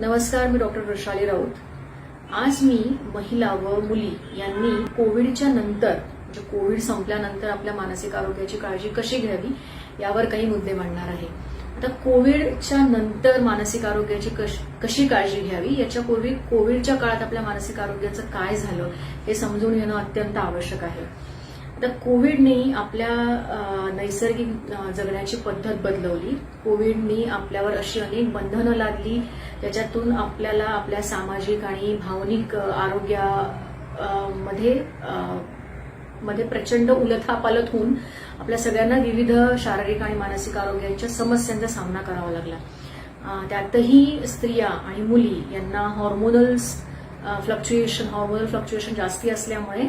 नमस्कार मी डॉक्टर वृषाली राऊत. आज मी महिला व मुली यांनी कोविडच्या नंतर म्हणजे कोविड संपल्यानंतर आपल्या मानसिक आरोग्याची काळजी कशी घ्यावी यावर काही मुद्दे मांडणार आहे. आता कोविडच्या नंतर मानसिक आरोग्याची कश- कशी काळजी घ्यावी याच्यापूर्वी कोविडच्या काळात आपल्या मानसिक आरोग्याचं काय झालं हे समजून घेणं अत्यंत आवश्यक आहे. तर कोविडने आपल्या नैसर्गिक जगण्याची पद्धत बदलवली. कोविडनी आपल्यावर अशी अनेक बंधनं लादली त्याच्यातून आपल्याला आपल्या सामाजिक आणि भावनिक आरोग्या मध्ये मध्ये प्रचंड उलथापालथ होऊन आपल्या सगळ्यांना विविध शारीरिक आणि मानसिक आरोग्याच्या समस्यांचा सामना करावा लागला. त्यातही स्त्रिया आणि मुली यांना हॉर्मोनल्स फ्लक्च्युएशन हॉर्मोनल फ्लक्च्युएशन जास्ती असल्यामुळे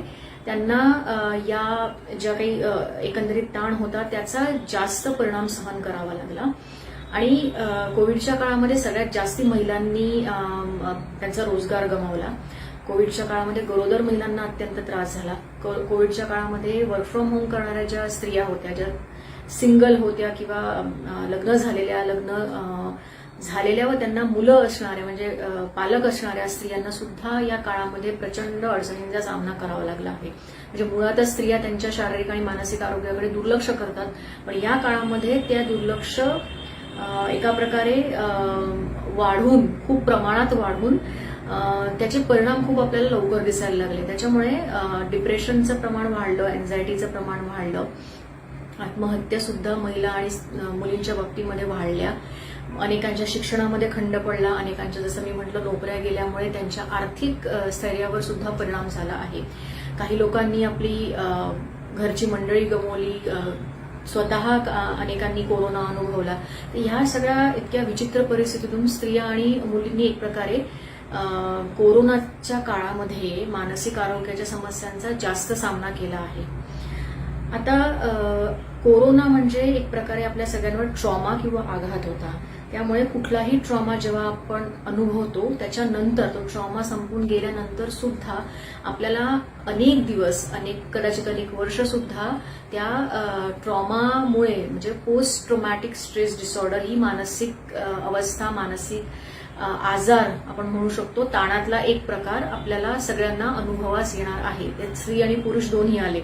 त्यांना या ज्या काही एकंदरीत ताण होता त्याचा जास्त परिणाम सहन करावा लागला. आणि कोविडच्या काळामध्ये सगळ्यात जास्ती महिलांनी त्यांचा रोजगार गमावला. कोविडच्या काळामध्ये गरोदर महिलांना अत्यंत त्रास झाला. को- कोविडच्या काळामध्ये वर्क फ्रॉम होम करणाऱ्या ज्या स्त्रिया होत्या ज्या सिंगल होत्या किंवा लग्न झालेल्या लग्न झालेल्या व त्यांना मुलं असणाऱ्या म्हणजे पालक असणाऱ्या स्त्रियांना सुद्धा या काळामध्ये प्रचंड अडचणींचा सामना करावा लागला आहे. म्हणजे मुळातच स्त्रिया त्यांच्या शारीरिक आणि मानसिक आरोग्याकडे दुर्लक्ष करतात पण या काळामध्ये त्या दुर्लक्ष एका प्रकारे वाढून खूप प्रमाणात वाढून त्याचे परिणाम खूप आपल्याला लवकर दिसायला लागले. त्याच्यामुळे डिप्रेशनचं प्रमाण वाढलं अँझायटीचं प्रमाण वाढलं. आत्महत्या सुद्धा महिला आणि मुलींच्या बाबतीमध्ये वाढल्या. अनेकांच्या शिक्षणामध्ये खंड पडला अनेकांच्या जसं मी म्हटलं नोकऱ्या गेल्यामुळे त्यांच्या आर्थिक स्थैर्यावर सुद्धा परिणाम झाला आहे. काही लोकांनी आपली घरची मंडळी गमवली स्वतः अनेकांनी कोरोना अनुभवला. तर ह्या सगळ्या इतक्या विचित्र परिस्थितीतून स्त्रिया आणि मुलींनी एक प्रकारे कोरोनाच्या काळामध्ये मानसिक आरोग्याच्या समस्यांचा जास्त सामना केला आहे. आता कोरोना म्हणजे एक प्रकारे आपल्या सगळ्यांवर ट्रॉमा किंवा आघात होता. त्यामुळे कुठलाही ट्रॉमा जेव्हा आपण अनुभवतो त्याच्यानंतर तो ट्रॉमा संपून गेल्यानंतर सुद्धा आपल्याला अनेक दिवस अनेक कदाचित अनेक वर्ष सुद्धा त्या ट्रॉमामुळे म्हणजे पोस्ट ट्रोमॅटिक स्ट्रेस डिसऑर्डर ही मानसिक अवस्था मानसिक आजार आपण म्हणू शकतो ताणातला एक प्रकार आपल्याला सगळ्यांना अनुभवास येणार आहे. त्यात स्त्री आणि पुरुष दोन्ही आले.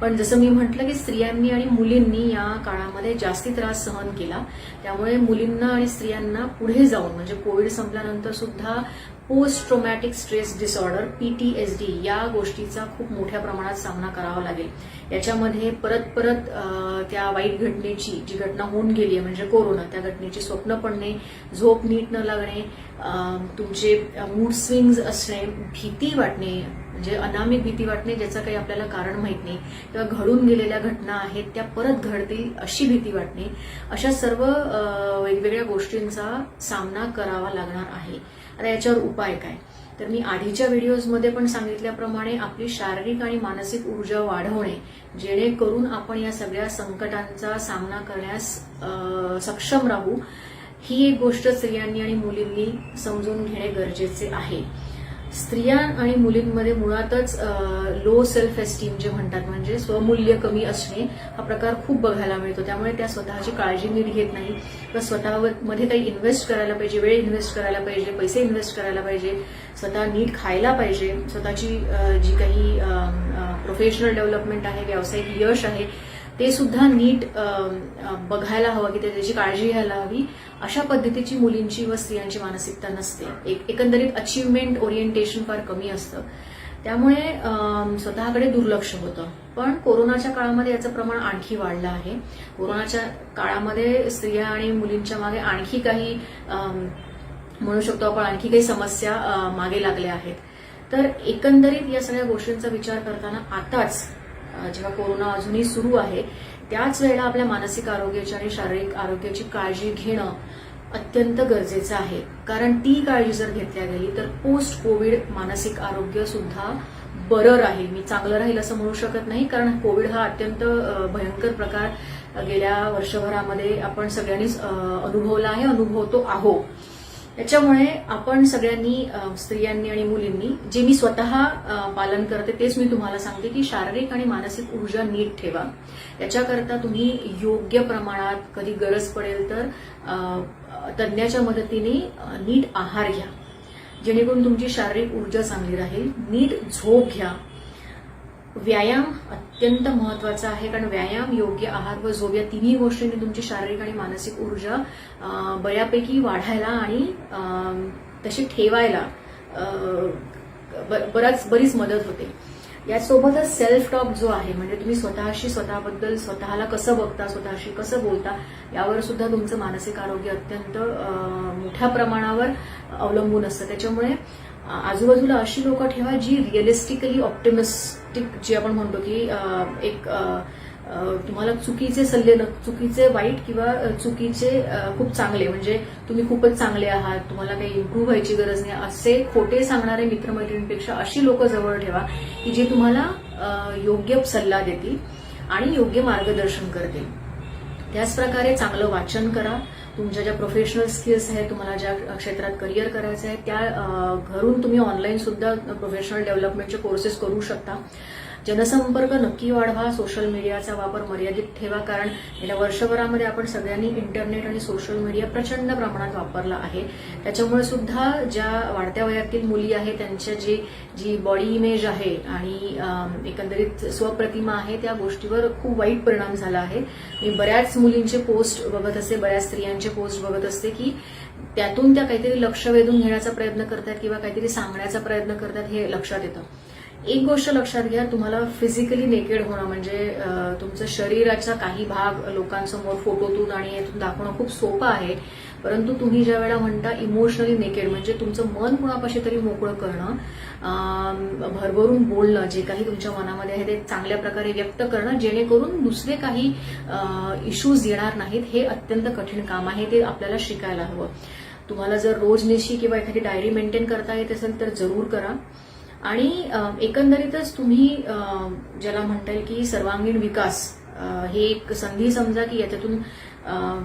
पण जसं मी म्हटलं की स्त्रियांनी आणि मुलींनी या काळामध्ये जास्ती त्रास सहन केला. त्यामुळे मुलींना आणि स्त्रियांना पुढे जाऊन म्हणजे कोविड संपल्यानंतर सुद्धा post traumatic stress disorder PTSD या गोष्टीचा खूप मोठ्या प्रमाणात सामना करावा लागेल. याच्यामध्ये परत परत त्या वाईट घटनेची जी घटना होऊन गेली आहे म्हणजे कोरोना त्या घटनेची स्वप्न पडणे झोप नीट न लागणे तुमचे मूड स्विंग्स असणे भीती वाटणे म्हणजे अनामिक भीती वाटणे ज्याचं काही आपल्याला कारण माहीत नाही किंवा घडून गेलेल्या घटना आहेत त्या परत घडतील अशी भीती वाटणे अशा सर्व वेगवेगळ्या गोष्टींचा सामना करावा लागणार आहे. आता याच्यावर उपाय काय? तर मी आधीच्या व्हिडिओजमध्ये पण सांगितल्याप्रमाणे आपली शारीरिक आणि मानसिक ऊर्जा वाढवणे जेणेकरून आपण या सगळ्या संकटांचा सामना करण्यास सक्षम राहू ही एक गोष्ट स्त्रियांनी आणि मुलींनी समजून घेणे गरजेचे आहे. स्त्रिया आणि मुलींमध्ये मुळातच लो सेल्फ एस्टीम जे म्हणतात म्हणजे स्वमूल्य कमी असणे हा प्रकार खूप बघायला मिळतो. त्यामुळे त्या स्वतःची काळजी नीट घेत नाही. किंवा स्वतःमध्ये काही इन्व्हेस्ट करायला पाहिजे वेळ इन्व्हेस्ट करायला पाहिजे पैसे इन्व्हेस्ट करायला पाहिजे स्वतः नीट खायला पाहिजे. स्वतःची जी काही प्रोफेशनल डेव्हलपमेंट आहे व्यावसायिक यश आहे ते सुद्धा नीट बघायला हवं की त्याची काळजी घ्यायला हवी. अशा पद्धतीची मुलींची व स्त्रियांची मानसिकता नसते. एक एकंदरीत अचिव्हमेंट ओरिएंटेशन फार कमी असतं. त्यामुळे स्वतःकडे दुर्लक्ष होतं. पण कोरोनाच्या काळामध्ये याचं प्रमाण आणखी वाढलं आहे. कोरोनाच्या काळामध्ये स्त्रिया आणि मुलींच्या मागे आणखी काही म्हणू शकतो आपण आणखी काही समस्या मागे लागल्या आहेत. तर एकंदरीत या सगळ्या गोष्टींचा विचार करताना आताच जेव्हा कोरोना अजूनही सुरू आहे त्याच वेळेला आपल्या मानसिक आरोग्याची आणि शारीरिक आरोग्याची काळजी घेणं अत्यंत गरजेचं आहे. कारण ती काळजी जर घेतल्या गेली तर पोस्ट कोविड मानसिक आरोग्य सुद्धा बरं राहील. मी चांगलं राहील असं म्हणू शकत नाही कारण कोविड हा अत्यंत भयंकर प्रकार गेल्या वर्षभरामध्ये आपण सगळ्यांनीच अनुभवला आहे अनुभवतो आहो त्याच्यामुळे आपण सगळ्यांनी स्त्रियांनी आणि मुलींनी जे मी स्वतः पालन करते तेच मी तुम्हाला सांगते की शारीरिक आणि मानसिक ऊर्जा नीट ठेवा. त्याच्याकरता तुम्ही योग्य प्रमाणात कधी गरज पडेल तर तज्ज्ञाच्या मदतीने नीट आहार घ्या. जेणेकरून तुमची शारीरिक ऊर्जा चांगली राहील. नीट झोप घ्या. व्यायाम अत्यंत महत्त्वाचा आहे कारण व्यायाम योग्य आहार व झोप या तिन्ही गोष्टींनी तुमची शारीरिक आणि मानसिक ऊर्जा बऱ्यापैकी वाढायला आणि तशी ठेवायला ब- बराच बरीच मदत होते. यासोबतच सेल्फ टॉक जो आहे म्हणजे तुम्ही स्वतःशी स्वतःबद्दल स्वतःला कसं बघता स्वतःशी कसं बोलता यावर सुद्धा तुमचं मानसिक आरोग्य अत्यंत मोठ्या प्रमाणावर अवलंबून असतं. त्याच्यामुळे आजूबाजूला अशी लोक ठेवा जी रिअलिस्टिकली टिप जी आपण म्हणतो की एक तुम्हाला चुकीचे सल्ले न चुकीचे वाईट किंवा चुकीचे खूप चांगले म्हणजे तुम्ही खूपच चांगले आहात तुम्हाला काही इम्प्रूव्ह व्हायची गरज नाही असे खोटे सांगणारे मित्रमैत्रिणींपेक्षा अशी लोक जवळ ठेवा की जे तुम्हाला योग्य सल्ला देतील आणि योग्य मार्गदर्शन करतील. त्याचप्रकारे चांगलं वाचन करा. तुमच्या ज्या प्रोफेशनल स्किल्स आहेत तुम्हाला ज्या क्षेत्रात करिअर करायचं आहे त्या घरून तुम्ही ऑनलाईन सुद्धा प्रोफेशनल डेव्हलपमेंटचे कोर्सेस करू शकता. जनसंपर्क नक्की वाढवा सोशल मीडियाचा वापर मर्यादित ठेवा कारण गेल्या वर्षभरामध्ये आपण सगळ्यांनी इंटरनेट आणि सोशल मीडिया प्रचंड प्रमाणात वापरला आहे. त्याच्यामुळे सुद्धा ज्या वाढत्या वयातील मुली आहेत त्यांच्या जी जी बॉडी इमेज आहे आणि एकंदरीत स्वप्रतिमा आहे त्या गोष्टीवर खूप वाईट परिणाम झाला आहे. मी बऱ्याच मुलींचे पोस्ट बघत असते बऱ्याच स्त्रियांचे पोस्ट बघत असते की त्यातून त्या काहीतरी लक्ष वेधून घेण्याचा प्रयत्न करतात किंवा काहीतरी सांगण्याचा प्रयत्न करतात हे लक्षात येतं. एक गोष्ट लक्षात घ्या तुम्हाला फिजिकली नेकेड होणं म्हणजे तुमचं शरीराचा काही भाग लोकांसमोर फोटोतून आणि यातून दाखवणं खूप सोपं आहे. परंतु तुम्ही ज्या वेळा म्हणता इमोशनली नेकेड म्हणजे तुमचं मन कुणापाशी तरी मोकळं करणं भरभरून बोलणं जे काही तुमच्या मनामध्ये आहे ते चांगल्या प्रकारे व्यक्त करणं जेणेकरून दुसरे काही इश्यूज येणार नाहीत हे अत्यंत कठीण काम आहे ते आपल्याला शिकायला हवं. तुम्हाला जर रोजनिशी किंवा एखादी डायरी मेंटेन करता येत असेल तर जरूर करा. आणि एकंदरीतच तुम्ही ज्याला म्हणता येईल की सर्वांगीण विकास हे एक संधी समजा की याच्यातून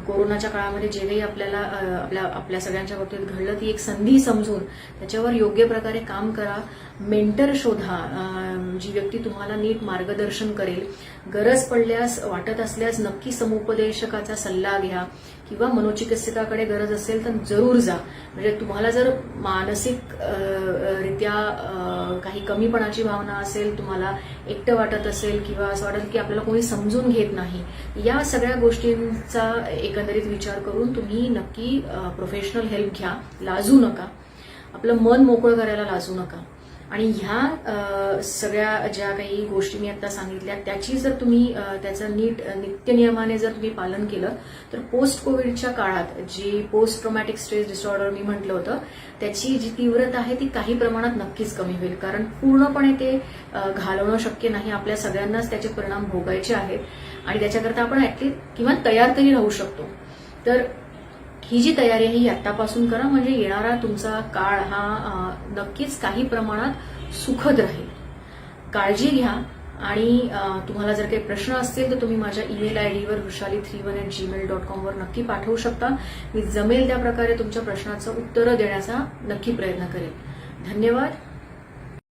कोरोनाच्या काळामध्ये जे काही आपल्याला आपल्या आपल्या सगळ्यांच्या बाबतीत घडलं ती एक संधी समजून त्याच्यावर योग्य प्रकारे काम करा मेंटर शोधा जी व्यक्ती तुम्हाला नीट मार्गदर्शन करेल गरज पडल्यास वाटत असल्यास नक्की समुपदेशकाचा सल्ला घ्या किंवा मनोचिकित्सकाकडे गरज असेल तर जरूर जा. म्हणजे तुम्हाला जर मानसिक रित्या काही कमीपणाची भावना असेल तुम्हाला एकटं वाटत असेल किंवा असं वाटेल की आपल्याला कोणी समजून घेत नाही या सगळ्या गोष्टींचा एकंदरीत विचार करून तुम्ही नक्की प्रोफेशनल हेल्प घ्या. लाजू नका. आपलं मन मोकळं करायला लाजू नका. आणि ह्या सगळ्या ज्या काही गोष्टी मी आता सांगितल्या त्याची जर तुम्ही त्याचं नीट नित्य नित्यनियमाने जर तुम्ही पालन केलं तर पोस्ट कोविडच्या काळात जी पोस्ट ट्रोमॅटिक स्ट्रेस डिसऑर्डर मी म्हटलं होतं त्याची जी तीव्रता आहे ती काही प्रमाणात नक्कीच कमी होईल. कारण पूर्णपणे ते घालवणं शक्य नाही. आपल्या सगळ्यांनाच त्याचे परिणाम भोगायचे आहेत. आणि त्याच्याकरता आपण ऍटलीस्ट किंवा तयार तरी राहू शकतो. तर ही जी तयारी ही आत्तापासून करा म्हणजे येणारा तुमचा काळ हा नक्कीच काही प्रमाणात सुखद राहील. काळजी घ्या आणि तुम्हाला जर काही प्रश्न असतील तर तुम्ही माझ्या ईमेल आय डीवर Vrushali three one eight Gmail dot कॉमवर नक्की पाठवू शकता. मी जमेल त्या प्रकारे तुमच्या प्रश्नाचं उत्तरं देण्याचा नक्की प्रयत्न करेन. धन्यवाद.